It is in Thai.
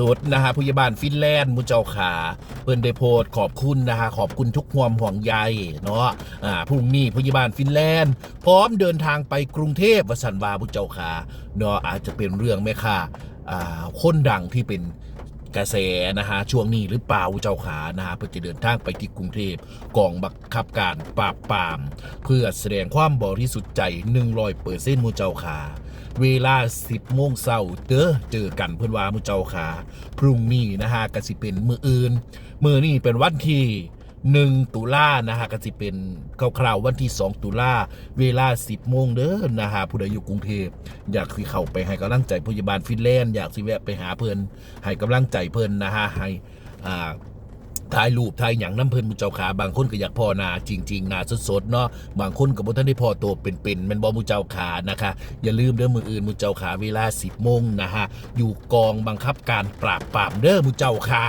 สดนะฮะพยาบาลฟินแลนด์มุเจ้าขาเพิ่นได้โพสต์ขอบคุณนะฮะขอบคุณทุกความห่วงใยเนาะอ่าพรุ่งนี้พยาบาลฟินแลนด์ พร้อมเดินทางไปกรุงเทพวสันวาบุเจ้าขาเนาะอาจจะเป็นเรื่องไหมค่ะอ่าคนดังที่เป็น กระแสนะฮะช่วงนี้หรือเปล่าเจ้าขานะฮะเพื่อจะเดินทางไปที่กรุงเทพกองบังคับการปราบปราม เพื่อแสดงความบริสุทธิ์ใจ100เปอร์เซ็นต์มูเจ้าขาเวลา 10โมงเช้าเจอเจอกันเพื่อนว่ามูเจ้าขาพรุ่งนี้นะฮะก็สิเป็นมืออื่นมือนี่เป็นวันที่ 1 ตุลานะฮะก็สิเป็นคร่าวๆวันที่ 2 ตุลาเวลา 10โมงเด้อนะฮะผู้ใดอยู่กรุงเทพอยากสิเข้าไปให้กำลังใจพยาบาลฟินแลนด์อยากสิแวะไปหาเพิ่นให้กำลังใจเพิ่นนะฮะให้อ่าถ่ายรูปถ่ายอย่างน้ำเพลินมุเจ้าขาบางคนก็อยากพอนาจริงๆนาสดๆเนาะบางคนก็บ่ทันได้พอตัวเป็นๆมันบ่มุเจ้าขานะคะอย่าลืมเด้อมืออื่นมุเจ้าขาเวลา10โมงนะฮะอยู่กองบังคับการปราบปรามเด้อมุเจ้าขา